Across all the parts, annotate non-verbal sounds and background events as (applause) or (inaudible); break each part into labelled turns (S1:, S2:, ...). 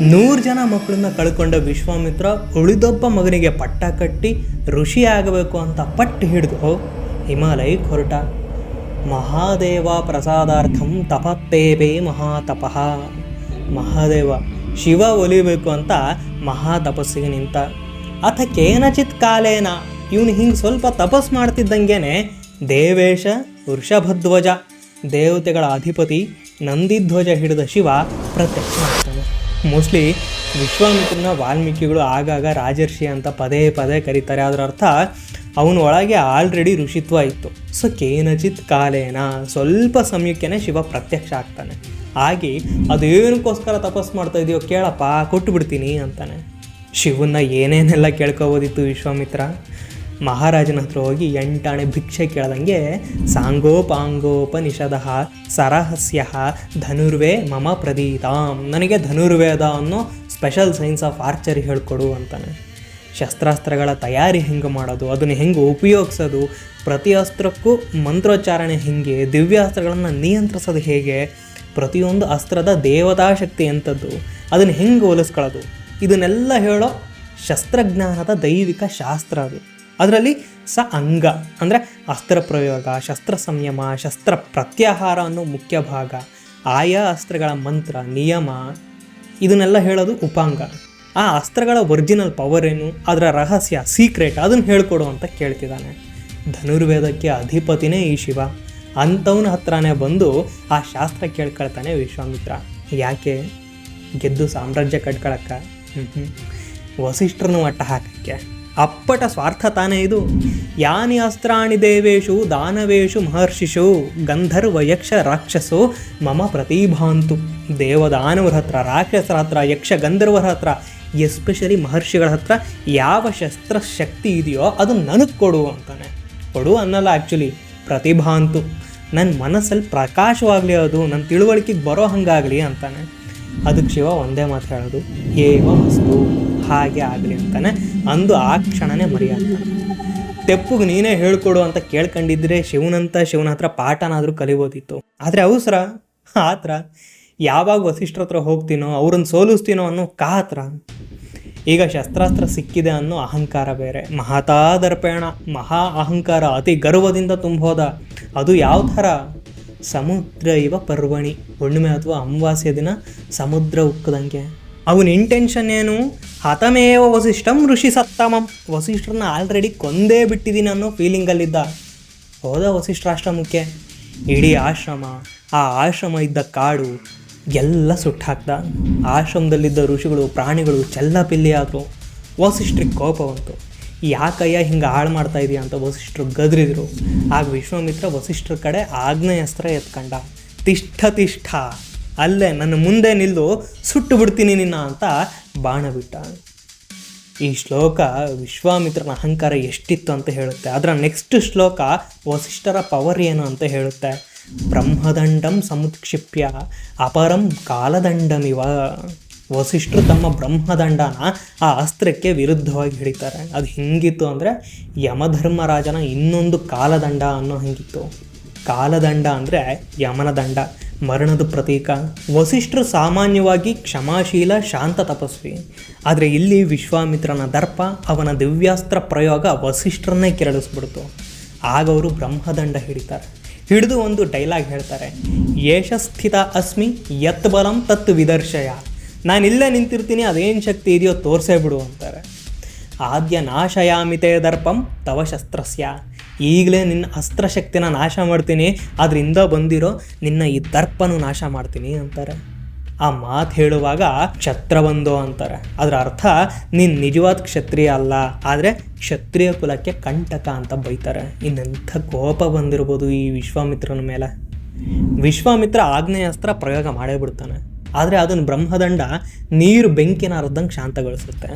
S1: ನೂರು ಜನ ಮಕ್ಕಳನ್ನ ಕಳ್ಕೊಂಡ ವಿಶ್ವಾಮಿತ್ರ ಉಳಿದೊಬ್ಬ ಮಗನಿಗೆ ಪಟ್ಟ ಕಟ್ಟಿ ಋಷಿ ಆಗಬೇಕು ಅಂತ ಪಟ್ಟು ಹಿಡಿದು ಹಿಮಾಲಯಕ್ಕೆ ಹೊರಟ ಮಹಾದೇವ ಪ್ರಸಾದಾರ್ಥಂ ತಪತ್ತೇವೆ ಮಹಾತಪಃ. ಮಹಾದೇವ, ಶಿವ ಒಲಿಬೇಕು ಅಂತ ಮಹಾತಪಸ್ಸಿಗೆ ನಿಂತ. ಅಥ ಕೇನಚಿತ್ ಕಾಲೇನ? ಇವನು ಹಿಂಗೆ ಸ್ವಲ್ಪ ತಪಸ್ ಮಾಡ್ತಿದ್ದಂಗೆನೆ ದೇವೇಶ ವೃಷಭಧ್ವಜ, ದೇವತೆಗಳ ಅಧಿಪತಿ, ನಂದಿಧ್ವಜ ಹಿಡಿದ ಶಿವ ಪ್ರತ್ಯಕ್ಷ ಆಗ್ತಾನೆ. ಮೋಸ್ಟ್ಲಿ ವಿಶ್ವಾಮಿತ್ರನ ವಾಲ್ಮೀಕಿಗಳು ಆಗಾಗ ರಾಜರ್ಷಿ ಅಂತ ಪದೇ ಪದೇ ಕರೀತಾರೆ. ಅದರ ಅರ್ಥ ಅವನ ಒಳಗೆ ಆಲ್ರೆಡಿ ಋಷಿತ್ವ ಇತ್ತು. ಸೊ ಕೇನಚಿತ್ ಕಾಲೇನ ಸ್ವಲ್ಪ ಸಮಯಕ್ಕೆ ಶಿವ ಪ್ರತ್ಯಕ್ಷ ಆಗ್ತಾನೆ. ಆಗಿ ಅದೇನಕ್ಕೋಸ್ಕರ ತಪಸ್ ಮಾಡ್ತಾ ಇದೆಯೋ ಕೇಳಪ್ಪ ಕೊಟ್ಟು ಬಿಡ್ತೀನಿ ಅಂತಾನೆ. ಶಿವನ್ನ ಏನೇನೆಲ್ಲ ಕೇಳ್ಕೋಬೋದಿತ್ತು ವಿಶ್ವಾಮಿತ್ರ? ಮಹಾರಾಜನ ಹತ್ರ ಹೋಗಿ ಎಂಟಾಣೆ ಭಿಕ್ಷೆ ಕೇಳ್ದಂಗೆ ಸಾಂಗೋಪಾಂಗೋಪನಿಷದ ಸರಹಸ್ಯ ಧನುರ್ವೇ ಮಮ ಪ್ರದೀತಾಂ. ನನಗೆ ಧನುರ್ವೇದ ಅನ್ನೋ ಸ್ಪೆಷಲ್ ಸೈನ್ಸ್ ಆಫ್ ಆರ್ಚರಿ ಹೇಳ್ಕೊಡು ಅಂತಾನೆ. ಶಸ್ತ್ರಾಸ್ತ್ರಗಳ ತಯಾರಿ ಹೆಂಗೆ ಮಾಡೋದು, ಅದನ್ನು ಹೆಂಗೆ ಉಪಯೋಗಿಸೋದು, ಪ್ರತಿ ಅಸ್ತ್ರಕ್ಕೂ ಮಂತ್ರೋಚ್ಚಾರಣೆ ಹೆಂಗೆ, ದಿವ್ಯಾಸ್ತ್ರಗಳನ್ನು ನಿಯಂತ್ರಿಸೋದು ಹೇಗೆ, ಪ್ರತಿಯೊಂದು ಅಸ್ತ್ರದ ದೇವತಾ ಶಕ್ತಿ ಎಂಥದ್ದು, ಅದನ್ನು ಹೆಂಗೆ ಹೋಲಿಸ್ಕೊಳ್ಳೋದು, ಇದನ್ನೆಲ್ಲ ಹೇಳೋ ಶಸ್ತ್ರಜ್ಞಾನದ ದೈವಿಕ ಶಾಸ್ತ್ರ ಅದು. ಅದರಲ್ಲಿ ಸ ಅಂಗ, ಅಂದರೆ ಅಸ್ತ್ರ ಪ್ರಯೋಗ ಶಸ್ತ್ರ ಸಂಯಮ ಶಸ್ತ್ರ ಪ್ರತ್ಯಾಹಾರ ಅನ್ನೋ ಮುಖ್ಯ ಭಾಗ. ಆಯಾ ಅಸ್ತ್ರಗಳ ಮಂತ್ರ, ನಿಯಮ, ಇದನ್ನೆಲ್ಲ ಹೇಳೋದು ಉಪಾಂಗ. ಆ ಅಸ್ತ್ರಗಳ ಒರಿಜಿನಲ್ ಪವರ್ ಏನು, ಅದರ ರಹಸ್ಯ ಸೀಕ್ರೆಟ್ ಅದನ್ನು ಹೇಳ್ಕೊಡು ಅಂತ ಕೇಳ್ತಿದ್ದಾನೆ. ಧನುರ್ವೇದಕ್ಕೆ ಅಧಿಪತಿನೇ ಈ ಶಿವ. ಅಂಥವನ ಹತ್ರನೇ ಬಂದು ಆ ಶಾಸ್ತ್ರ ಕೇಳ್ಕೊಳ್ತಾನೆ ವಿಶ್ವಾಮಿತ್ರ. ಯಾಕೆ? ಗೆದ್ದು ಸಾಮ್ರಾಜ್ಯ ಕಟ್ಕೊಳಕ್ಕ. ಹ್ಞೂ ವಸಿಷ್ಠರನ್ನು ಮಟ್ಟ ಹಾಕಕ್ಕೆ. ಅಪ್ಪಟ ಸ್ವಾರ್ಥ ತಾನೇ ಇದು. ಯಾನಿ ಅಸ್ತ್ರಾಣಿ ದೇವೇಶು, ದಾನವೇಶು ಮಹರ್ಷಿಷು, ಗಂಧರ್ವ ಯಕ್ಷ ರಾಕ್ಷಸೋ, ಮಮ ಪ್ರತಿಭಾಂತು. ದೇವದಾನವರ ಹತ್ರ, ರಾಕ್ಷಸರ ಹತ್ರ, ಯಕ್ಷ ಗಂಧರ್ವರ ಹತ್ರ ಎಸ್ಪೆಷಲಿ ಮಹರ್ಷಿಗಳ ಹತ್ರ ಯಾವ ಶಸ್ತ್ರ ಶಕ್ತಿ ಇದೆಯೋ ಅದು ನನಗೆ ಕೊಡು ಅಂತಾನೆ. ಕೊಡು ಅನ್ನಲ್ಲ ಆ್ಯಕ್ಚುಲಿ ಪ್ರತಿಭಾಂತು. ನನ್ನ ಮನಸ್ಸಲ್ಲಿ ಪ್ರಕಾಶವಾಗಲಿ ಅದು ನನ್ನ ತಿಳುವಳಿಕೆಗೆ ಬರೋ ಹಂಗಾಗಲಿ ಅಂತಾನೆ. ಅದಕ್ಕೆ ಶಿವ ಒಂದೇ ಮಾತು ಹೇಳೋದು ಏವ ವಸ್ತು ಹಾಗೆ ಆಗಲಿ ಅಂತಾನೆ ಅಂದು ಆ ಕ್ಷಣನೇ ಮರೆಯಾಗ್ತಾನೆ ತೆಪ್ಪುಗೆ ನೀನೇ ಹೇಳ್ಕೊಡು ಅಂತ ಕೇಳ್ಕೊಂಡಿದ್ರೆ ಶಿವನಂತ ಶಿವನ ಹತ್ರ ಪಾಠನಾದರೂ ಕಲಿಬೋದಿತ್ತು. ಆದರೆ ಅವಸರ ಆತರ, ಯಾವಾಗ ವಸಿಷ್ಠರ ಹತ್ರ ಹೋಗ್ತೀನೋ, ಅವ್ರನ್ನ ಸೋಲಿಸ್ತೀನೋ ಅನ್ನೋ ಕಾತ್ರ. ಈಗ ಶಸ್ತ್ರಾಸ್ತ್ರ ಸಿಕ್ಕಿದೆ ಅನ್ನೋ ಅಹಂಕಾರ ಬೇರೆ. ಮಹತಾದರ್ಪೇಣ ಮಹಾ ಅಹಂಕಾರ ಅತಿ ಗರ್ವದಿಂದ ತುಂಬೋದ. ಅದು ಯಾವ ಥರ? ಸಮುದ್ರ ಇವ ಪರ್ವಣಿ. ಹುಣ್ಣಿಮೆ ಅಥವಾ ಅಮಾವಾಸ್ಯ ದಿನ ಸಮುದ್ರ ಉಕ್ಕದಂಗೆ. ಅವನ ಇಂಟೆನ್ಷನ್ ಏನು? ಹತಮೇವ ವಸಿಷ್ಠಂ ಋಷಿ ಸತ್ತಮಂ. ವಸಿಷ್ಠರನ್ನ ಆಲ್ರೆಡಿ ಕೊಂದೇ ಬಿಟ್ಟಿದ್ದೀನಿ ಅನ್ನೋ ಫೀಲಿಂಗಲ್ಲಿದ್ದ ಹೋದ ವಸಿಷ್ಠರಾಶ್ರಮಕ್ಕೆ ಇಡೀ ಆಶ್ರಮ, ಆ ಆಶ್ರಮ ಇದ್ದ ಕಾಡು, ಎಲ್ಲ ಸುಟ್ಟಾಕ್ದ ಆಶ್ರಮದಲ್ಲಿದ್ದ ಋಷಿಗಳು, ಪ್ರಾಣಿಗಳು ಚೆಲ್ಲಪಿಲ್ಲಿ ಆದರು. ವಸಿಷ್ಠರಿಗೆ ಕೋಪ ಬಂತು. ಯಾಕಯ್ಯ ಹಿಂಗೆ ಹಾಳು ಮಾಡ್ತಾ ಇದೀಯ ಅಂತ ವಸಿಷ್ಠರು ಗದ್ರಿದ್ರು. ಆಗ ವಿಶ್ವಾಮಿತ್ರ ವಸಿಷ್ಠರ ಕಡೆ ಆಗ್ನೇಯಸ್ತ್ರ ಎತ್ಕಂಡ. ತಿಷ್ಠ ತಿಷ್ಠ. ಅಲ್ಲೇ ನನ್ನ ಮುಂದೆ ನಿಲ್ಲು ಸುಟ್ಟು ಬಿಡ್ತೀನಿ ನಿನ್ನ ಅಂತ ಬಾಣ ಬಿಟ್ಟ. ಈ ಶ್ಲೋಕ ವಿಶ್ವಾಮಿತ್ರನ ಅಹಂಕಾರ ಎಷ್ಟಿತ್ತು ಅಂತ ಹೇಳುತ್ತೆ. ಅದರ ನೆಕ್ಸ್ಟ್ ಶ್ಲೋಕ ವಸಿಷ್ಠರ ಪವರ್ ಏನು ಅಂತ ಹೇಳುತ್ತೆ. ಬ್ರಹ್ಮದಂಡಂ ಸಮುತ್ಕ್ಷಿಪ್ಯ, ಅಪರಂ ಕಾಲದಂಡಮಿವ. ವಸಿಷ್ಠರು ತಮ್ಮ ಬ್ರಹ್ಮದಂಡನ ಆ ಅಸ್ತ್ರಕ್ಕೆ ವಿರುದ್ಧವಾಗಿ ಹಿಡಿತಾರೆ. ಅದು ಹೆಂಗಿತ್ತು ಅಂದರೆ ಯಮಧರ್ಮರಾಜನ ಇನ್ನೊಂದು ಕಾಲದಂಡ ಅನ್ನೋ ಹಂಗಿತ್ತು. ಕಾಲದಂಡ ಅಂದರೆ ಯಮನ ದಂಡ. ಮರಣದ ಪ್ರತೀಕ. ವಸಿಷ್ಠರು ಸಾಮಾನ್ಯವಾಗಿ ಕ್ಷಮಾಶೀಲ, ಶಾಂತ ತಪಸ್ವಿ. ಆದರೆ ಇಲ್ಲಿ ವಿಶ್ವಾಮಿತ್ರನ ದರ್ಪ, ಅವನ ದಿವ್ಯಾಸ್ತ್ರ ಪ್ರಯೋಗ ವಸಿಷ್ಠರನ್ನೇ ಕೆರಳಿಸ್ಬಿಡ್ತು. ಆಗ ಅವರು ಬ್ರಹ್ಮದಂಡ ಹಿಡಿತಾರೆ. ಹಿಡಿದು ಒಂದು ಡೈಲಾಗ್ ಹೇಳ್ತಾರೆ ಯೇಷ ಸ್ಥಿತ ಅಸ್ಮಿ, ಯತ್ ಬಲಂ ತತ್ ವಿದರ್ಶಯ. ನಾನಿಲ್ಲೇ ನಿಂತಿರ್ತೀನಿ, ಅದೇನು ಶಕ್ತಿ ಇದೆಯೋ ತೋರಿಸೇ ಬಿಡು ಅಂತಾರೆ. ಆದ್ಯ ನಾಶಯಾಮಿತೆ ದರ್ಪಂ, ತವ ಶಸ್ತ್ರಸ್ಯ. ಈಗಲೇ ನಿನ್ನ ಅಸ್ತ್ರಶಕ್ತಿನ ನಾಶ ಮಾಡ್ತೀನಿ ಅದರಿಂದ ಬಂದಿರೋ ನಿನ್ನ ಈ ದರ್ಪನು ನಾಶ ಮಾಡ್ತೀನಿ ಅಂತಾರೆ. ಆ ಮಾತು ಹೇಳುವಾಗ ಕ್ಷತ್ರಬಂಧು ಅಂತಾರೆ. ಅದರ ಅರ್ಥ ನೀನು ನಿಜವಾದ ಕ್ಷತ್ರಿಯ ಅಲ್ಲ, ಆದರೆ ಕ್ಷತ್ರಿಯ ಕುಲಕ್ಕೆ ಕಂಟಕ ಅಂತ ಬೈತಾರೆ. ಇನ್ನೆಂಥ ಕೋಪ ಬಂದಿರ್ಬೋದು ಈ ವಿಶ್ವಾಮಿತ್ರನ ಮೇಲೆ. ವಿಶ್ವಾಮಿತ್ರ ಆಗ್ನೇಯಾಸ್ತ್ರ ಪ್ರಯೋಗ ಮಾಡೇ ಬಿಡ್ತಾನೆ. ಆದರೆ ಅದನ್ನು ಬ್ರಹ್ಮದಂಡ ನೀರು ಬೆಂಕಿನ ಅರ್ಧಂಗೆ ಶಾಂತಗೊಳಿಸುತ್ತೆ.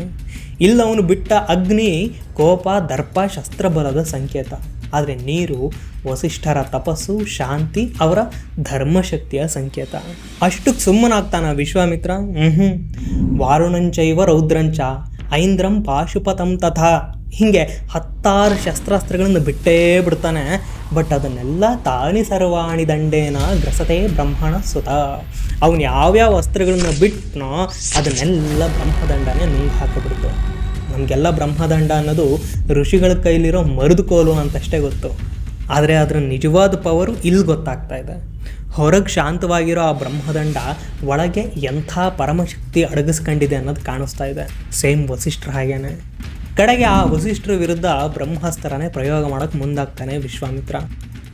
S1: ಇಲ್ಲ ಅವನು ಬಿಟ್ಟ ಅಗ್ನಿ, ಕೋಪ, ದರ್ಪ, ಶಸ್ತ್ರಬಲದ ಸಂಕೇತ. ಆದರೆ ನೀರು, ವಸಿಷ್ಠರ ತಪಸ್ಸು, ಶಾಂತಿ, ಅವರ ಧರ್ಮಶಕ್ತಿಯ ಸಂಕೇತ. ಅಷ್ಟಕ್ಕೆ ಸುಮ್ಮನಾಗ್ತಾನ ವಿಶ್ವಾಮಿತ್ರ? ಹ್ಞೂ ವಾರುಣಂಚೈವ ರೌದ್ರಂಚ, ಐಂದ್ರಂ ಪಾಶುಪತಂ ತಥಾ. ಹೀಗೆ ಹತ್ತಾರು ಶಸ್ತ್ರಾಸ್ತ್ರಗಳನ್ನು ಬಿಟ್ಟೇ ಬಿಡ್ತಾನೆ. ಬಟ್ ಅದನ್ನೆಲ್ಲ ತಾನಿ ಸರ್ವಾಣಿ ದಂಡೇನ ಗ್ರಸತೆ ಬ್ರಹ್ಮಣ ಸುತ. ಅವನು ಯಾವ್ಯಾವ ವಸ್ತ್ರಗಳನ್ನು ಬಿಟ್ಟನೋ ಅದನ್ನೆಲ್ಲ ಬ್ರಹ್ಮದಂಡನೇ ನುಂಗ್ ಹಾಕಿಬಿಡ್ತು ನಮಗೆಲ್ಲ ಬ್ರಹ್ಮದಂಡ ಅನ್ನೋದು ಋಷಿಗಳ ಕೈಲಿರೋ ಮರುದು ಕೋಲು ಅಂತಷ್ಟೇ ಗೊತ್ತು. ಆದರೆ ಅದರ ನಿಜವಾದ ಪವರು ಇಲ್ಲಿ ಗೊತ್ತಾಗ್ತಾ ಇದೆ. ಹೊರಗೆ ಶಾಂತವಾಗಿರೋ ಆ ಬ್ರಹ್ಮದಂಡ ಒಳಗೆ ಎಂಥ ಪರಮಶಕ್ತಿ ಅಡಗಿಸ್ಕೊಂಡಿದೆ ಅನ್ನೋದು ಕಾಣಿಸ್ತಾ ಇದೆ. ಸೇಮ್ ವಸಿಷ್ಠರ ಹಾಗೇನೆ. ಕಡೆಗೆ ಆ ವಸಿಷ್ಠರ ವಿರುದ್ಧ ಬ್ರಹ್ಮಾಸ್ತ್ರನೇ ಪ್ರಯೋಗ ಮಾಡೋಕ್ಕೆ ಮುಂದಾಗ್ತಾನೆ ವಿಶ್ವಾಮಿತ್ರ.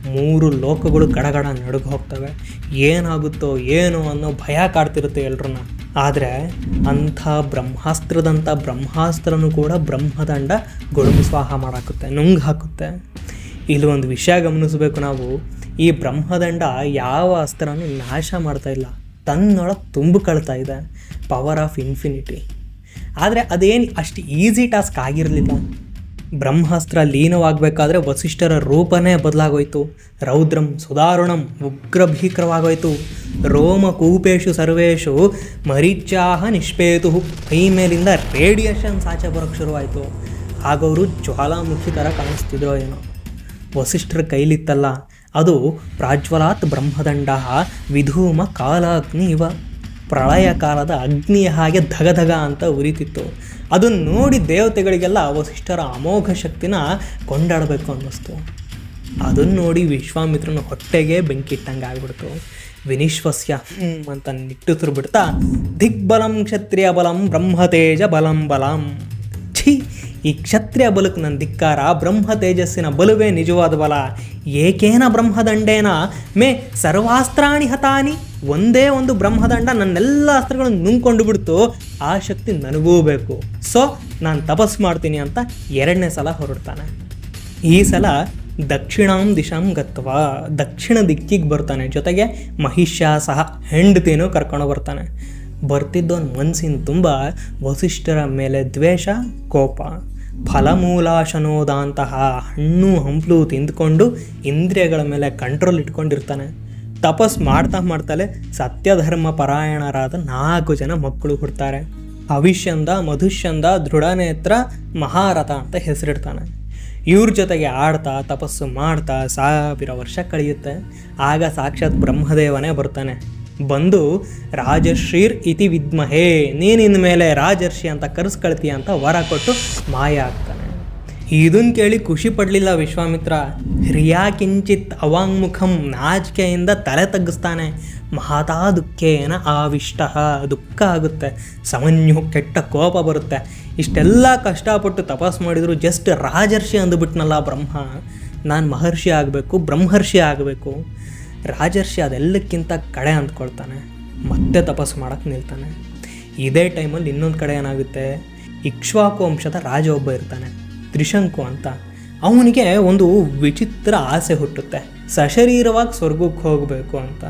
S1: ಮೂರು ಲೋಕಗಳು ಗಡಗಡ ನಡುಗು ಹೋಗ್ತವೆ. ಏನಾಗುತ್ತೋ ಏನು ಅನ್ನೋ ಭಯ ಕಾಡ್ತಿರುತ್ತೆ ಎಲ್ರನ್ನ ಆದರೆ ಅಂಥ ಬ್ರಹ್ಮಾಸ್ತ್ರದಂಥ ಬ್ರಹ್ಮಾಸ್ತ್ರನೂ ಕೂಡ ಬ್ರಹ್ಮದಂಡ ಗೊಳುಮು ಸ್ವಾಹ ಮಾಡಾಕುತ್ತೆ, ನುಂಗ್ ಹಾಕುತ್ತೆ. ಇಲ್ಲಿ ಒಂದು ವಿಷಯ ಗಮನಿಸಬೇಕು ನಾವು. ಈ ಬ್ರಹ್ಮದಂಡ ಯಾವ ಅಸ್ತ್ರನೂ ನಾಶ ಮಾಡ್ತಾ ಇಲ್ಲ. ತನ್ನೊಳಗೆ ತುಂಬಿಕೊಳ್ತಾ ಇದೆ ಪವರ್ ಆಫ್ ಇನ್ಫಿನಿಟಿ ಆದರೆ ಅದೇನು ಅಷ್ಟು ಈಸಿ ಟಾಸ್ಕ್ ಆಗಿರಲಿಲ್ಲ. ಬ್ರಹ್ಮಾಸ್ತ್ರ ಲೀನವಾಗಬೇಕಾದ್ರೆ ವಸಿಷ್ಠರ ರೂಪನೇ ಬದಲಾಗೋಯ್ತು. ರೌದ್ರಂ ಸುಧಾರುಣಂ ಉಗ್ರ ಭೀಕರವಾಗೋಯ್ತು ರೋಮ ಕೂಪೇಶು ಸರ್ವೇಶು ಮರೀಚಾಹ ನಿಷ್ಪೇತು. ಕೈ ಮೇಲಿಂದ ರೇಡಿಯೇಷನ್ ಸಾಚೆ ಬರೋಕ್ಕೆ ಶುರುವಾಯಿತು. ಆಗವರು ಜ್ವಾಲಾಮುಖಿ ಥರ ಕಾಣಿಸ್ತಿದ್ರೋ ಏನೋ. ವಸಿಷ್ಠರ ಕೈಲಿತ್ತಲ್ಲ. ಅದು ಪ್ರಾಜ್ವಲಾತ್ ಬ್ರಹ್ಮದಂಡ ವಿಧೂಮ ಕಾಲಾಗ್ನಿ ಇವ ಪ್ರಳಯ ಕಾಲದ ಅಗ್ನಿಯ ಹಾಗೆ ಧಗಧಗ ಅಂತ ಉರಿತಿತ್ತು. ಅದನ್ನು ನೋಡಿ ದೇವತೆಗಳಿಗೆಲ್ಲ ವಸಿಷ್ಠರ ಅಮೋಘ ಶಕ್ತಿನ ಕೊಂಡಾಡಬೇಕು ಅನ್ನಿಸ್ತು. ಅದನ್ನು ನೋಡಿ ವಿಶ್ವಾಮಿತ್ರನ ಹೊಟ್ಟೆಗೆ ಬೆಂಕಿ ಇಟ್ಟಂಗೆ ಆಗ್ಬಿಡ್ತು. ವಿನಿಶ್ವಸ್ಯ ಅಂತ ನಿಟ್ಟುತ್ತಿರು ಬಿಡ್ತಾ, ದಿಗ್ಬಲಂ ಕ್ಷತ್ರಿಯ ಬಲಂ ಬ್ರಹ್ಮತೇಜ ಬಲಂ ಬಲಂ. ಈ ಕ್ಷತ್ರಿಯ ಬಲಕ್ಕೆ ನನ್ನ ಧಿಕ್ಕಾರ, ಬ್ರಹ್ಮ ತೇಜಸ್ಸಿನ ಬಲವೇ ನಿಜವಾದ ಬಲ. ಏಕೇನ ಬ್ರಹ್ಮದಂಡೇನ? ಮೇ ಸರ್ವಾಸ್ತ್ರಾಣಿ ಹತಾನಿ? ಒಂದೇ ಒಂದು ಬ್ರಹ್ಮದಂಡ ನನ್ನೆಲ್ಲ ಅಸ್ತ್ರಗಳನ್ನು ನುಂಗ್ಕೊಂಡು ಬಿಡ್ತು. ಆ ಶಕ್ತಿ ನನಗೂ ಬೇಕು. ಸೊ, ನಾನು ತಪಸ್ ಮಾಡ್ತೀನಿ ಅಂತ ಎರಡನೇ ಸಲ ಹೊರಡ್ತಾನೆ. ಈ ಸಲ ದಕ್ಷಿಣಾಂ ದಿಶಾಂ ಗತ್ವ. ದಕ್ಷಿಣ ದಿಕ್ಕಿಗೆ ಬರ್ತಾನೆ. ಜೊತೆಗೆ ಮಹಿಷ ಸಹ ಹೆಂಡತಿನೂ ಕರ್ಕೊಂಡು ಬರ್ತಾನೆ. ಬರ್ತಿದ್ದವನ ಮನಸ್ಸಿನ ತುಂಬ ವಸಿಷ್ಠರ ಮೇಲೆ ದ್ವೇಷ, ಕೋಪ. ಫಲಮೂಲಾಶನೋದಂತಹ ಹಣ್ಣು ಹಂಪ್ಲು ತಿಂದ್ಕೊಂಡು ಇಂದ್ರಿಯಗಳ ಮೇಲೆ ಕಂಟ್ರೋಲ್ ಇಟ್ಕೊಂಡಿರ್ತಾನೆ. ತಪಸ್ ಮಾಡ್ತಾ ಮಾಡ್ತಲೇ ಸತ್ಯಧರ್ಮ ಪರಾಯಣರಾದ ನಾಲ್ಕು ಜನ ಮಕ್ಕಳು ಹುಡ್ತಾರೆ. ಅವಿಷ್ಯಂದ ಮಧುಷ್ಯಂದ, ದೃಢನೇತ್ರ, ಮಹಾರಥ ಅಂತ ಹೆಸರಿಡ್ತಾನೆ. ಇವ್ರ ಜೊತೆಗೆ ಆಡ್ತಾ, ತಪಸ್ಸು ಮಾಡ್ತಾ ಸಾವಿರ ವರ್ಷ ಕಳೆಯುತ್ತೆ. ಆಗ ಸಾಕ್ಷಾತ್ ಬ್ರಹ್ಮದೇವನೇ ಬರ್ತಾನೆ. ಬಂದು ರಾಜಶ್ರೀರ್ ಇತಿ ವಿದ್ಮಹೇ, ನೀನಿನ ಮೇಲೆ ರಾಜರ್ಷಿ ಅಂತ ಕರೆಸ್ಕೊಳ್ತೀಯ ಅಂತ ವರ ಕೊಟ್ಟು ಮಾಯ ಆಗ್ತಾನೆ. ಇದನ್ನು ಕೇಳಿ ಖುಷಿ ಪಡಲಿಲ್ಲ ವಿಶ್ವಾಮಿತ್ರ. ರಿಯಾ ಕಿಂಚಿತ್ ಅವಾಂಗ್ಮುಖಂ ನಾಚಿಕೆಯಿಂದ ತಲೆ ತಗ್ಗಿಸ್ತಾನೆ. ಮಹಾತಾ ದುಃಖೇನ ಆವಿಷ್ಟ, ದುಃಖ ಆಗುತ್ತೆ, ಸಮನ್ಯು, ಕೆಟ್ಟ ಕೋಪ ಬರುತ್ತೆ. ಇಷ್ಟೆಲ್ಲ ಕಷ್ಟಪಟ್ಟು ತಪಸ್ ಮಾಡಿದ್ರು ಜಸ್ಟ್ ರಾಜರ್ಷಿ ಅಂದುಬಿಟ್ನಲ್ಲ ಬ್ರಹ್ಮ. ನಾನು ಮಹರ್ಷಿ ಆಗಬೇಕು, ಬ್ರಹ್ಮರ್ಷಿ ಆಗಬೇಕು. ರಾಜರ್ಷಿ ಅದೆಲ್ಲಕ್ಕಿಂತ ಕಡೆ ಅಂದ್ಕೊಳ್ತಾನೆ. ಮತ್ತೆ ತಪಸ್ಸು ಮಾಡೋಕ್ಕೆ ನಿಲ್ತಾನೆ. ಇದೇ ಟೈಮಲ್ಲಿ ಇನ್ನೊಂದು ಕಡೆ ಏನಾಗುತ್ತೆ? ಇಕ್ಷ್ವಾಕು ವಂಶದ ರಾಜ ಒಬ್ಬ ಇರ್ತಾನೆ, ತ್ರಿಶಂಕು ಅಂತ. ಅವನಿಗೆ ಒಂದು ವಿಚಿತ್ರ ಆಸೆ ಹುಟ್ಟುತ್ತೆ. ಸಶರೀರವಾಗಿ ಸ್ವರ್ಗಕ್ಕೆ ಹೋಗಬೇಕು ಅಂತ.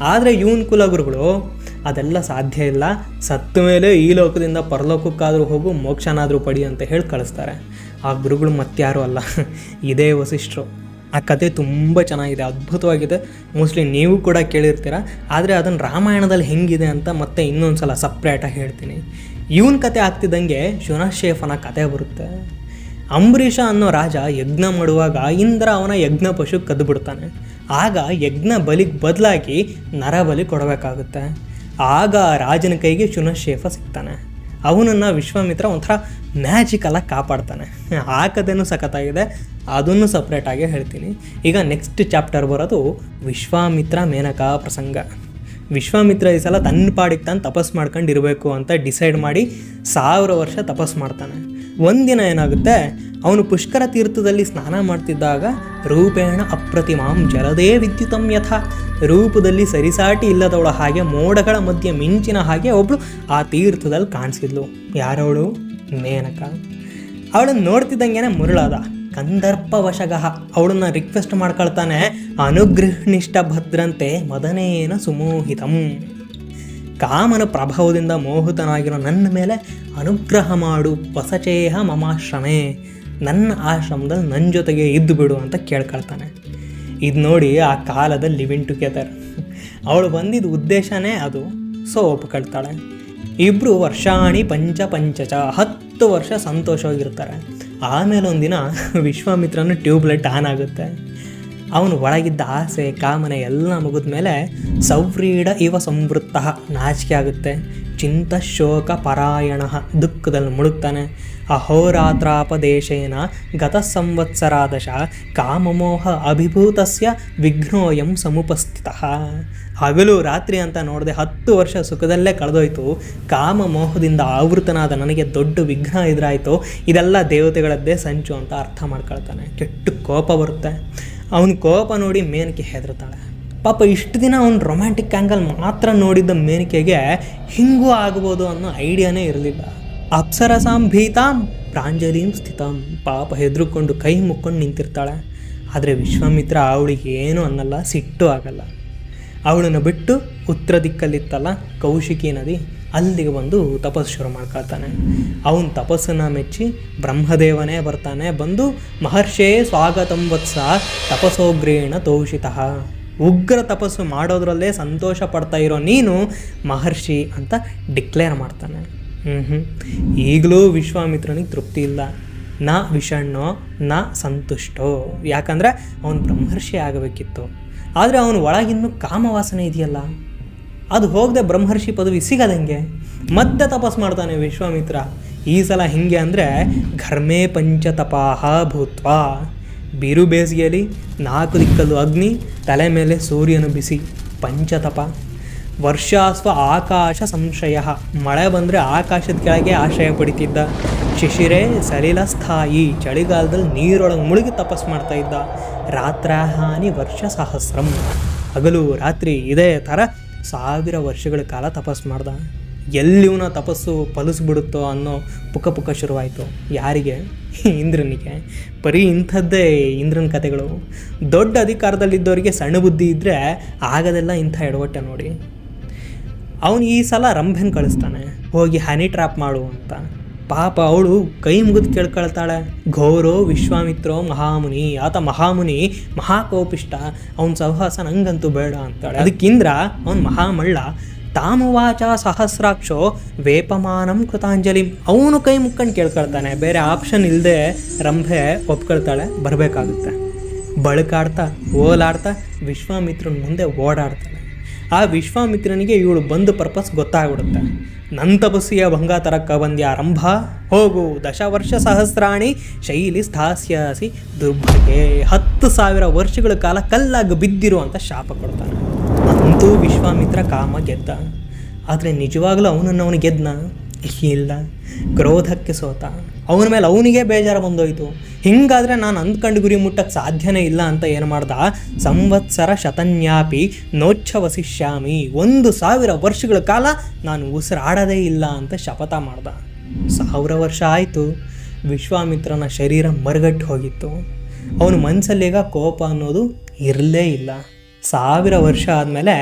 S1: ಆದರೆ ಇವನ್ ಕುಲಗುರುಗಳು, ಅದೆಲ್ಲ ಸಾಧ್ಯ ಇಲ್ಲ. ಸತ್ತ ಮೇಲೆ ಈ ಲೋಕದಿಂದ ಪರಲೋಕಕ್ಕಾದರೂ ಹೋಗು, ಮೋಕ್ಷನಾದರೂ ಪಡಿ ಅಂತ ಹೇಳಿ ಕಳಿಸ್ತಾರೆ. ಆ ಗುರುಗಳು ಮತ್ತಾರೂ ಅಲ್ಲ. (laughs) ಇದೇ ವಸಿಷ್ಠರು. ಆ ಕತೆ ತುಂಬ ಚೆನ್ನಾಗಿದೆ, ಅದ್ಭುತವಾಗಿದೆ. ಮೋಸ್ಟ್ಲಿ ನೀವು ಕೂಡ ಕೇಳಿರ್ತೀರ. ಆದರೆ ಅದನ್ನು ರಾಮಾಯಣದಲ್ಲಿ ಹೆಂಗಿದೆ ಅಂತ ಮತ್ತೆ ಇನ್ನೊಂದು ಸಲ ಸಪ್ರೇಟಾಗಿ ಹೇಳ್ತೀನಿ. ಇವನ ಕತೆ ಆಗ್ತಿದ್ದಂಗೆ ಶುನಶೇಫನ ಕತೆ ಬರುತ್ತೆ. ಅಂಬರೀಷ ಅನ್ನೋ ರಾಜ ಯಜ್ಞ ಮಾಡುವಾಗ ಇಂದ್ರ ಅವನ ಯಜ್ಞ ಪಶು ಕದ್ದು ಬಿಡ್ತಾನೆ. ಆಗ ಯಜ್ಞ ಬಲಿಗೆ ಬದಲಾಗಿ ನರಬಲಿ ಕೊಡಬೇಕಾಗುತ್ತೆ. ಆಗ ರಾಜನ ಕೈಗೆ ಶುನಶೇಫ ಸಿಗ್ತಾನೆ. ಅವನನ್ನು ವಿಶ್ವಾಮಿತ್ರ ಒಂಥರ ಮ್ಯಾಜಿಕಲಾಗಿ ಕಾಪಾಡ್ತಾನೆ. ಆ ಕಥೆನೂ ಸಖತ್ತಾಗಿದೆ. ಅದನ್ನು ಸಪ್ರೇಟಾಗಿ ಹೇಳ್ತೀನಿ. ಈಗ ನೆಕ್ಸ್ಟ್ ಚಾಪ್ಟರ್ ಬರೋದು ವಿಶ್ವಾಮಿತ್ರ ಮೇನಕಾ ಪ್ರಸಂಗ. ವಿಶ್ವಾಮಿತ್ರ ಈ ಸಲ ತನ್ನ ಪಾಡಿಗೆ ತಾನು ತಪಸ್ ಮಾಡ್ಕೊಂಡು ಇರಬೇಕು ಅಂತ ಡಿಸೈಡ್ ಮಾಡಿ ಸಾವಿರ ವರ್ಷ ತಪಸ್ ಮಾಡ್ತಾನೆ. ಒಂದಿನ ಏನಾಗುತ್ತೆ? ಅವನು ಪುಷ್ಕರ ತೀರ್ಥದಲ್ಲಿ ಸ್ನಾನ ಮಾಡ್ತಿದ್ದಾಗ ರೂಪೇಣ ಅಪ್ರತಿಮಾಂ ಜಲದೇ ವಿದ್ಯುತಂ ಯಥ. ರೂಪದಲ್ಲಿ ಸರಿಸಾಟಿ ಇಲ್ಲದವಳ ಹಾಗೆ ಮೋಡಗಳ ಮಧ್ಯೆ ಮಿಂಚಿನ ಹಾಗೆ ಒಬ್ಳು ಆ ತೀರ್ಥದಲ್ಲಿ ಕಾಣಿಸಿದ್ಲು. ಯಾರವಳು? ಮೇನಕ ಅವಳನ್ನು ನೋಡ್ತಿದ್ದಂಗೆನೆ ಮುರುಳಾದ. ಕಂದರ್ಪ ವಶಗಃ ಅವಳನ್ನ ರಿಕ್ವೆಸ್ಟ್ ಮಾಡ್ಕೊಳ್ತಾನೆ ಅನುಗ್ರಹನಿಷ್ಠ ಭದ್ರಂತೆ ಮದನೇನ ಸುಮೋಹಿತಂ. ಕಾಮನ ಪ್ರಭಾವದಿಂದ ಮೋಹಿತನಾಗಿರೋ ನನ್ನ ಮೇಲೆ ಅನುಗ್ರಹ ಮಾಡು, ವಸಚೇಹ ಮಮಾಶ್ರಮೆ ನನ್ನ ಆಶ್ರಮದಲ್ಲಿ ನನ್ನ ಜೊತೆಗೆ ಇದ್ದು ಬಿಡು ಅಂತ ಕೇಳ್ಕೊಳ್ತಾನೆ. ಇದು ನೋಡಿ ಆ ಕಾಲದ ಲಿವಿಂಗ್ ಟುಗೆದರ್ ಅವಳು ಬಂದಿದ್ದ ಉದ್ದೇಶನೇ ಅದು. ಸೊ ಒಪ್ಕೊಳ್ತಾಳೆ ಇಬ್ಬರು ವರ್ಷಾಣಿ ಪಂಚ ಪಂಚಚ, ಹತ್ತು ವರ್ಷ ಸಂತೋಷವಾಗಿರ್ತಾರೆ. ಆಮೇಲೆ ಒಂದಿನ ವಿಶ್ವಾಮಿತ್ರನ ಟ್ಯೂಬ್ಲೈಟ್ ಆನ್ ಆಗುತ್ತೆ. ಅವನು ಒಳಗಿದ್ದ ಆಸೆ, ಕಾಮನೆ ಎಲ್ಲ ಮುಗಿದ ಮೇಲೆ ಸೌವ್ರೀಡ ಇವ ಸಂವೃತ್ತ ನಾಚಿಕೆ ಆಗುತ್ತೆ. ಚಿಂತ ಶೋಕ ಪರಾಯಣ ದುಃಖದಲ್ಲಿ ಮುಳುಗ್ತಾನೆ. ಅಹೋರಾತ್ರಾಪದೇಶೇನ ಗತ ಸಂವತ್ಸರಾದಶ ಕಾಮಮೋಹ ಅಭಿಭೂತಸ್ಯ ವಿಘ್ನೋಯಂ ಸಮುಪಸ್ಥಿತ. ಹಗಲು ರಾತ್ರಿ ಅಂತ ನೋಡದೆ ಹತ್ತು ವರ್ಷ ಸುಖದಲ್ಲೇ ಕಳೆದೋಯ್ತು. ಕಾಮ ಮೋಹದಿಂದ ಆವೃತನಾದ ನನಗೆ ದೊಡ್ಡ ವಿಘ್ನ ಎದುರಾಯಿತು. ಇದೆಲ್ಲ ದೇವತೆಗಳದ್ದೇ ಸಂಚು ಅಂತ ಅರ್ಥ ಮಾಡ್ಕೊಳ್ತಾನೆ. ಕೆಟ್ಟ ಕೋಪ ಬರುತ್ತೆ. ಅವನ ಕೋಪ ನೋಡಿ ಮೇನಕೆ ಹೆದರ್ತಾಳೆ. ಪಾಪ ಇಷ್ಟು ದಿನ ಅವನು ರೊಮ್ಯಾಂಟಿಕ್ ಆ್ಯಂಗಲ್ ಮಾತ್ರ ನೋಡಿದ್ದ ಮೇನಿಕೆಗೆ ಹಿಂಗೂ ಆಗ್ಬೋದು ಅನ್ನೋ ಐಡಿಯಾನೇ ಇರಲಿಲ್ಲ. ಅಪ್ಸರಸಾಂ ಭೀತಾಂ, ಪ್ರಾಂಜಲಿಂ ಸ್ಥಿತಾಂ. ಪಾಪ ಹೆದರ್ಕೊಂಡು ಕೈ ಮುಕ್ಕೊಂಡು ನಿಂತಿರ್ತಾಳೆ. ಆದರೆ ವಿಶ್ವಾಮಿತ್ರ ಅವಳಿಗೆ ಏನೂ ಅನ್ನಲ್ಲ, ಸಿಟ್ಟು ಆಗಲ್ಲ. ಅವಳನ್ನು ಬಿಟ್ಟು ಉತ್ತರ ದಿಕ್ಕಲ್ಲಿತ್ತಲ್ಲ ಕೌಶಿಕಿ ನದಿ. ಅಲ್ಲಿಗೆ ಬಂದು ತಪಸ್ಸು ಶುರು ಮಾಡ್ಕೊಳ್ತಾನೆ. ಅವನ ತಪಸ್ಸನ್ನು ಮೆಚ್ಚಿ ಬ್ರಹ್ಮದೇವನೇ ಬರ್ತಾನೆ. ಬಂದು ಮಹರ್ಷೇ ಸ್ವಾಗತಂ ವತ್ಸ ತಪಸ್ಸೋಗ್ರೇಣ ತೋಷಿತಃ. ಉಗ್ರ ತಪಸ್ಸು ಮಾಡೋದ್ರಲ್ಲೇ ಸಂತೋಷ ಪಡ್ತಾ ಇರೋ ನೀನು ಮಹರ್ಷಿ ಅಂತ ಡಿಕ್ಲೇರ್ ಮಾಡ್ತಾನೆ. ಹ್ಞೂ ಹ್ಞೂ ಈಗಲೂ ವಿಶ್ವಾಮಿತ್ರನಿಗೆ ತೃಪ್ತಿ ಇಲ್ಲ. ನಾ ವಿಷಣ್ಣೋ, ನಾ ಸಂತುಷ್ಟೋ. ಯಾಕಂದರೆ ಅವನು ಬ್ರಹ್ಮರ್ಷಿ ಆಗಬೇಕಿತ್ತು. ಆದರೆ ಅವನು ಒಳಗಿನ್ನೂ ಕಾಮವಾಸನೆ ಇದೆಯಲ್ಲ? ಅದು ಹೋಗದೆ ಬ್ರಹ್ಮರ್ಷಿ ಪದವಿ ಸಿಗದಂಗೆ ಮತ್ತೆ ತಪಸ್ ಮಾಡ್ತಾನೆ ವಿಶ್ವಾಮಿತ್ರ. ಈ ಸಲ ಹಿಂಗೆ ಅಂದರೆ ಘರ್ಮೇ ಪಂಚತಪಾಹ ಭೂತ್ವ. ಬಿರು ಬೇಸಿಗೆಯಲ್ಲಿ ನಾಲ್ಕು ದಿಕ್ಕಲ್ಲೂ ಅಗ್ನಿ, ತಲೆ ಮೇಲೆ ಸೂರ್ಯನು ಬಿಸಿ ಪಂಚತಪ ವರ್ಷಾಸ್ವ ಆಕಾಶ ಸಂಶಯ. ಮಳೆ ಬಂದರೆ ಆಕಾಶದ ಕೆಳಗೆ ಆಶ್ರಯ ಪಡಿತಿದ್ದ. ಶಿಶಿರೆ ಸಲಿಲ ಸ್ಥಾಯಿ, ಚಳಿಗಾಲದಲ್ಲಿ ನೀರೊಳಗೆ ಮುಳುಗಿ ತಪಸ್ ಮಾಡ್ತಾ ಇದ್ದ. ರಾತ್ರಾಹಾನಿ ವರ್ಷ ಸಹಸ್ರಂ. ಹಗಲು ರಾತ್ರಿ ಇದೇ ಥರ ಸಾವಿರ ವರ್ಷಗಳ ಕಾಲ ತಪಸ್ಸು ಮಾಡ್ದ. ಎಲ್ಲಿವನ ತಪಸ್ಸು ಫಲಿಸ್ಬಿಡುತ್ತೋ ಅನ್ನೋ ಪುಕ್ಕ ಪುಕ್ಕ ಶುರುವಾಯಿತು. ಯಾರಿಗೆ? ಇಂದ್ರನಿಗೆ. ಬರೀ ಇಂಥದ್ದೇ ಇಂದ್ರನ ಕತೆಗಳು. ದೊಡ್ಡ ಅಧಿಕಾರದಲ್ಲಿದ್ದವರಿಗೆ ಸಣ್ಣ ಬುದ್ಧಿ ಇದ್ದರೆ ಆಗದೆಲ್ಲ ಇಂಥ ಎಡವಟ್ಟೆ ನೋಡಿ. ಅವನು ಈ ಸಲ ರಂಭೆನ ಕಳಿಸ್ತಾನೆ. ಹೋಗಿ ಹನಿ ಟ್ರ್ಯಾಪ್ ಮಾಡು ಅಂತ. ಪಾಪ ಅವಳು ಕೈ ಮುಗಿದು ಕೇಳ್ಕೊಳ್ತಾಳೆ. ಗೌರೋ ವಿಶ್ವಾಮಿತ್ರೋ ಮಹಾಮುನಿ, ಆತ ಮಹಾಮುನಿ ಮಹಾಕೋಪಿಷ್ಟ ಅವನ ಸಹವಾಸ ನಂಗಂತೂ ಬೇಡ ಅಂತಾಳೆ. ಅದಕ್ಕಿಂದ್ರ ಅವನ್ ಮಹಾಮಳ್ಳ, ತಾಮುವಾಚ ಸಹಸ್ರಾಕ್ಷೋ ವೇಪಮಾನಂ ಕೃತಾಂಜಲಿ ಅವನು ಕೈ ಮುಕ್ಕಂಡು ಕೇಳ್ಕೊಳ್ತಾನೆ. ಬೇರೆ ಆಪ್ಷನ್ ಇಲ್ಲದೆ ರಂಭೆ ಒಪ್ಕೊಳ್ತಾಳೆ. ಬರಬೇಕಾಗುತ್ತೆ. ಬಳಕಾಡ್ತಾ, ಓಲಾಡ್ತಾ ವಿಶ್ವಾಮಿತ್ರನ ಮುಂದೆ ಓಡಾಡ್ತಾಳೆ. ಆ ವಿಶ್ವಾಮಿತ್ರನಿಗೆ ಇವಳು ಬಂದು ಪರ್ಪಸ್ ಗೊತ್ತಾಗ್ಬಿಡುತ್ತೆ. ನನ್ನ ತಪಸ್ಸಿಯ ಭಂಗ ತರಕ್ಕ ಬಂದ್ಯ ಆರಂಭ. ಹೋಗು ದಶವರ್ಷ ಸಹಸ್ರಾಣಿ ಶೈಲಿ ಸ್ಥಾಸ್ಯಾಸಿ ದುರ್ಭಗೆ. ಹತ್ತು ಸಾವಿರ ವರ್ಷಗಳ ಕಾಲ ಕಲ್ಲಾಗಿ ಬಿದ್ದಿರು ಅಂತ ಶಾಪ ಕೊಡ್ತಾನೆ. ಅಂತೂ ವಿಶ್ವಾಮಿತ್ರ ಕಾಮ ಗೆದ್ದ. ಆದರೆ ನಿಜವಾಗ್ಲೂ ಅವನನ್ನು ಅವನು ಗೆದ್ನ? ಇಲ್ಲ ಕ್ರೋಧಕ್ಕೆ ಸೋತ. ಅವನ ಮೇಲೆ ಅವನಿಗೆ ಬೇಜಾರು ಬಂದೋಯ್ತು. ಹಿಂಗಾದರೆ ನಾನು ಅಂದ್ಕಂಡು ಗುರಿ ಮುಟ್ಟಕ್ಕೆ ಸಾಧ್ಯನೇ ಇಲ್ಲ ಅಂತ ಏನು ಮಾಡ್ದ? ಸಂವತ್ಸರ ಶತನ್ಯಾಪಿ ನೋಚ್ಛ ವಸಿಷ್ಯಾಮಿ ಒಂದು ಸಾವಿರ ವರ್ಷಗಳ ಕಾಲ ನಾನು ಉಸಿರಾಡದೇ ಇಲ್ಲ ಅಂತ ಶಪಥ ಮಾಡ್ದ. ಸಾವಿರ ವರ್ಷ ಆಯಿತು. ವಿಶ್ವಾಮಿತ್ರನ ಶರೀರ ಮರಗಟ್ಟು ಹೋಗಿತ್ತು. ಅವನ ಮನಸ್ಸಲ್ಲೀಗ ಕೋಪ ಅನ್ನೋದು ಇರಲೇ ಇಲ್ಲ. ಸಾವಿರ ವರ್ಷ ಆದಮೇಲೆ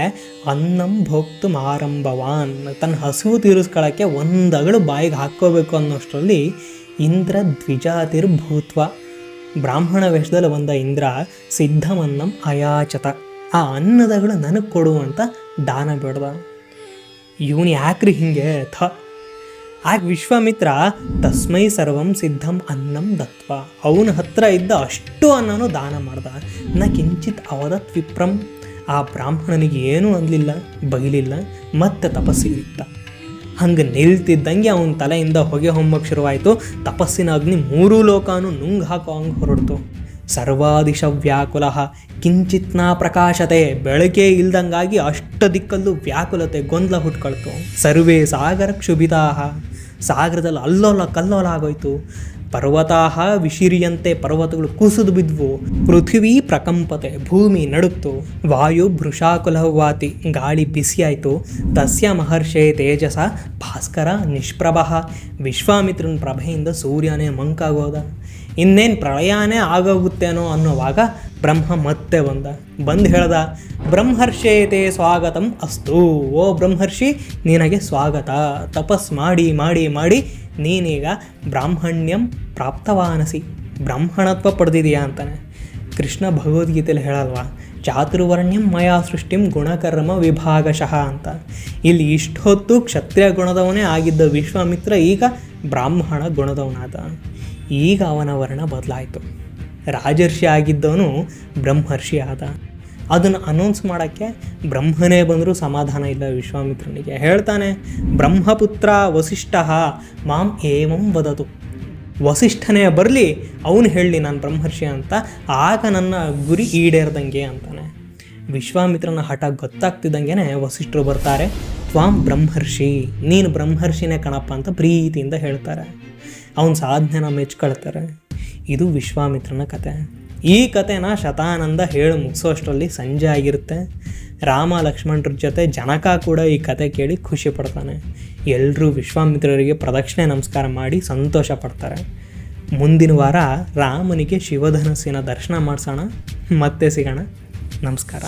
S1: ಅನ್ನಂ ಭೋಕ್ತು ಆರಂಭವಾನ್. ತನ್ನ ಹಸುವು ತೀರಿಸ್ಕೊಳ್ಳೋಕ್ಕೆ ಒಂದಗಳು ಬಾಯಿಗೆ ಹಾಕ್ಕೋಬೇಕು ಅನ್ನೋಷ್ಟರಲ್ಲಿ ಇಂದ್ರ ದ್ವಿಜಾತಿರ್ಭೂತ್ವ. ಬ್ರಾಹ್ಮಣ ವೇಷದಲ್ಲಿ ಬಂದ ಇಂದ್ರ ಸಿದ್ಧಮನ್ನಂ ಅಯಾಚತ. ಆ ಅನ್ನದಗಳು ನನಗೆ ಕೊಡು ಅಂತ ದಾನ ಬೇಡ್ದ. ಇವನು ಯಾಕ್ರಿ ಹಿಂಗೆ? ಥ. ಆಗ ವಿಶ್ವಾಮಿತ್ರ, ತಸ್ಮೈ ಸರ್ವಂ ಸಿದ್ಧಂ ಅನ್ನಂ ದತ್ವ ಅವನ ಹತ್ರ ಇದ್ದ ಅಷ್ಟು ಅನ್ನನು ದಾನ ಮಾಡ್ದ. ನ ಕಿಂಚಿತ್ ಅವದತ್ ವಿಪ್ರಂ. ಆ ಬ್ರಾಹ್ಮಣನಿಗೆ ಏನೂ ಅನ್ನಲಿಲ್ಲ ಬಗಿಲಿಲ್ಲ ಮತ್ತೆ ತಪಸ್ಸಿಗಿತ್ತ ಹಂಗೆ ನಿಲ್ತಿದ್ದಂಗೆ ಅವನ ತಲೆಯಿಂದ ಹೊಗೆ ಹೊಮ್ಮಕ್ಕೆ ಶುರುವಾಯಿತು. ತಪಸ್ಸಿನ ಅಗ್ನಿ ಮೂರೂ ಲೋಕಾನು ನುಂಗ್ ಹಾಕೋ ಹಂಗೆ ಹೊರಡ್ತು. ಸರ್ವಾದಿಶ ವ್ಯಾಕುಲ. ಕಿಂಚಿತ್ನ ಪ್ರಕಾಶತೆ ಬೆಳಕೆ ಇಲ್ದಂಗಾಗಿ ಅಷ್ಟ ದಿಕ್ಕಲ್ಲೂ ವ್ಯಾಕುಲತೆ ಗೊಂದಲ ಹುಟ್ಕೊಳ್ತು. ಸರ್ವೇ ಸಾಗರ ಕ್ಷುಭಿತಾ. ಸಾಗರದಲ್ಲಿ ಅಲ್ಲೋಲ ಕಲ್ಲೋಲ ಆಗೋಯ್ತು. ಪರ್ವತಾಹ ವಿಶಿರಿಯಂತೆ ಪರ್ವತಗಳು ಕುಸಿದು ಬಿದ್ವು. ಪೃಥ್ವಿ ಪ್ರಕಂಪತೆ ಭೂಮಿ ನಡುಕ್ತು ವಾಯು ಭೃಷಾಕುಲವಾತಿ ಗಾಳಿ ಬಿಸಿಯಾಯಿತು. ತಸ್ಯ ಮಹರ್ಷೇ ತೇಜಸ ಭಾಸ್ಕರ ನಿಷ್ಪ್ರಭ. ವಿಶ್ವಾಮಿತ್ರನ ಪ್ರಭೆಯಿಂದ ಸೂರ್ಯನೇ ಮಂಕಾಗೋದ. ಇನ್ನೇನು ಪ್ರಳಯನೇ ಆಗೋಗುತ್ತೇನೋ ಅನ್ನುವಾಗ ಬ್ರಹ್ಮ ಮತ್ತೆ ಬಂದ. ಬಂದು ಹೇಳ್ದ ಬ್ರಹ್ಮರ್ಷೇತೆ ಸ್ವಾಗತಂ ಅಸ್ತು. ಓ ಬ್ರಹ್ಮರ್ಷಿ, ನಿನಗೆ ಸ್ವಾಗತ. ತಪಸ್ ಮಾಡಿ ಮಾಡಿ ಮಾಡಿ, ನೀನೀಗ ಬ್ರಾಹ್ಮಣ್ಯಂ ಪ್ರಾಪ್ತವಾನಸಿ. ಬ್ರಾಹ್ಮಣತ್ವ ಪಡೆದಿದೆಯಾ ಅಂತಾನೆ. ಕೃಷ್ಣ ಭಗವದ್ಗೀತೆಯಲ್ಲಿ ಹೇಳಲ್ವಾ, ಚಾತುರ್ವರ್ಣ್ಯಂ ಮಯಾ ಸೃಷ್ಟಿಂ ಗುಣಕರ್ಮ ವಿಭಾಗಶಃ ಅಂತ. ಇಲ್ಲಿ ಇಷ್ಟೊತ್ತು ಕ್ಷತ್ರಿಯ ಗುಣದವನೇ ಆಗಿದ್ದ ವಿಶ್ವಾಮಿತ್ರ ಈಗ ಬ್ರಾಹ್ಮಣ ಗುಣದವನಾದ. ಈಗ ಅವನ ವರ್ಣ ಬದಲಾಯಿತು. ರಾಜರ್ಷಿ ಆಗಿದ್ದವನು ಬ್ರಹ್ಮರ್ಷಿ ಆದ. ಅದನ್ನು ಅನೌನ್ಸ್ ಮಾಡೋಕ್ಕೆ ಬ್ರಹ್ಮನೇ ಬಂದರೂ ಸಮಾಧಾನ ಇಲ್ಲ ವಿಶ್ವಾಮಿತ್ರನಿಗೆ. ಹೇಳ್ತಾನೆ, ಬ್ರಹ್ಮಪುತ್ರ ವಸಿಷ್ಠ, ಮಾಂ ಏಮಂ ವದತು. ವಸಿಷ್ಠನೇ ಬರಲಿ, ಅವನು ಹೇಳಲಿ ನಾನು ಬ್ರಹ್ಮರ್ಷಿ ಅಂತ. ಆಗ ನನ್ನ ಗುರಿ ಈಡೇರ್ದಂಗೆ ಅಂತಾನೆ. ವಿಶ್ವಾಮಿತ್ರನ ಹಠ ಗೊತ್ತಾಗ್ತಿದ್ದಂಗೆ ವಸಿಷ್ಠರು ಬರ್ತಾರೆ, ತ್ವಾಂ ಬ್ರಹ್ಮರ್ಷಿ, ನೀನು ಬ್ರಹ್ಮರ್ಷಿನೇ ಕಣಪ್ಪ ಅಂತ ಪ್ರೀತಿಯಿಂದ ಹೇಳ್ತಾರೆ. ಅವನ ಸಾಧನೆನ ಮೆಚ್ಕೊಳ್ತಾರೆ. ಇದು ವಿಶ್ವಾಮಿತ್ರನ ಕತೆ. ಈ ಕತೆನ ಶತಾನಂದ ಹೇಳಿ ಮುಗಿಸೋಷ್ಟರಲ್ಲಿ ಸಂಜೆ ಆಗಿರುತ್ತೆ. ರಾಮ ಲಕ್ಷ್ಮಣರ ಜೊತೆ ಜನಕ ಕೂಡ ಈ ಕತೆ ಕೇಳಿ ಖುಷಿ ಪಡ್ತಾನೆ. ಎಲ್ಲರೂ ವಿಶ್ವಾಮಿತ್ರರಿಗೆ ಪ್ರದಕ್ಷಿಣೆ ನಮಸ್ಕಾರ ಮಾಡಿ ಸಂತೋಷ ಪಡ್ತಾರೆ. ಮುಂದಿನ ವಾರ ರಾಮನಿಗೆ ಶಿವಧನಸ್ಸಿನ ದರ್ಶನ ಮಾಡಿಸೋಣ. ಮತ್ತೆ ಸಿಗೋಣ. ನಮಸ್ಕಾರ.